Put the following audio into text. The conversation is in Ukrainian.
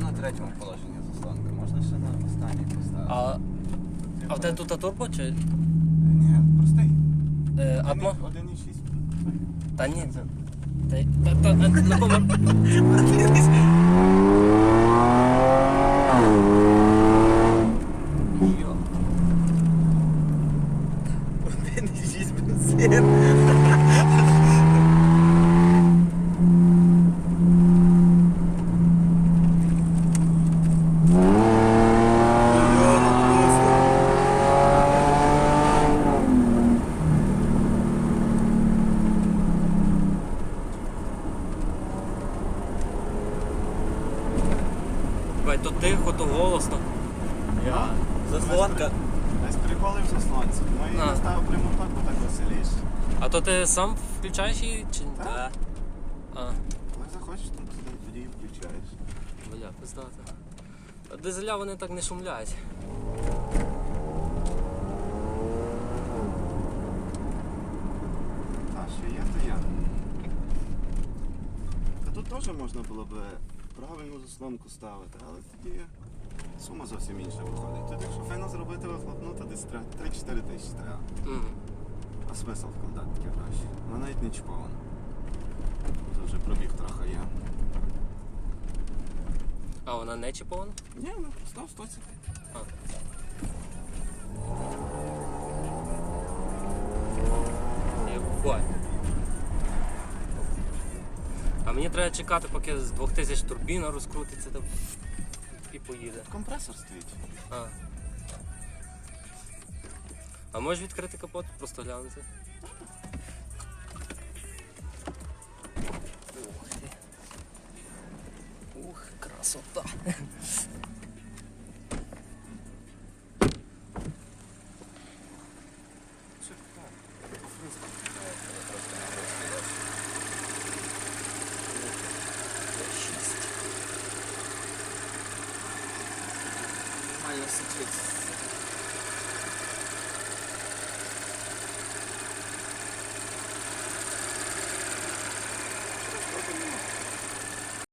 третьому положенні заслонки. Можна ще на останній поставити. А, а в тебе тут турбо чи Ні, простий. е, атмо? 1,6. Та ні. Та, та, та, е, на кому? Йо. Один і шість бензин. Бать, то тихо, то голосно. Я. Заслонка. Десь приколи в заслонці. Ну і А. не ставив пряму так, бо так веселіше. А то ти сам включаєш її чи ні? Так. А, Коли захочеш, то тоді, тоді і включаєш. бля, пиздата. А Дизеля вони так не шумлять. Та, що є, то є. Та тут теж можна було би правильну заслонку ставити, але тоді сума зовсім інша виходить. Тут якщо файно зробити вихлопну, то десь 3-4 тисячі треба. Мгм. А смисл вкладати такі гроші? Вона навіть не чіпована. Тут вже пробіг трохи є. А вона не чіпована? Ні, ну просто в стоці. А. мені треба чекати, поки з 2000 турбіна розкрутиться там і поїде. Компресор стоїть. А. А можеш відкрити капот, просто глянути? Ух ти. Ух, красота. Що так. anlaşılacak.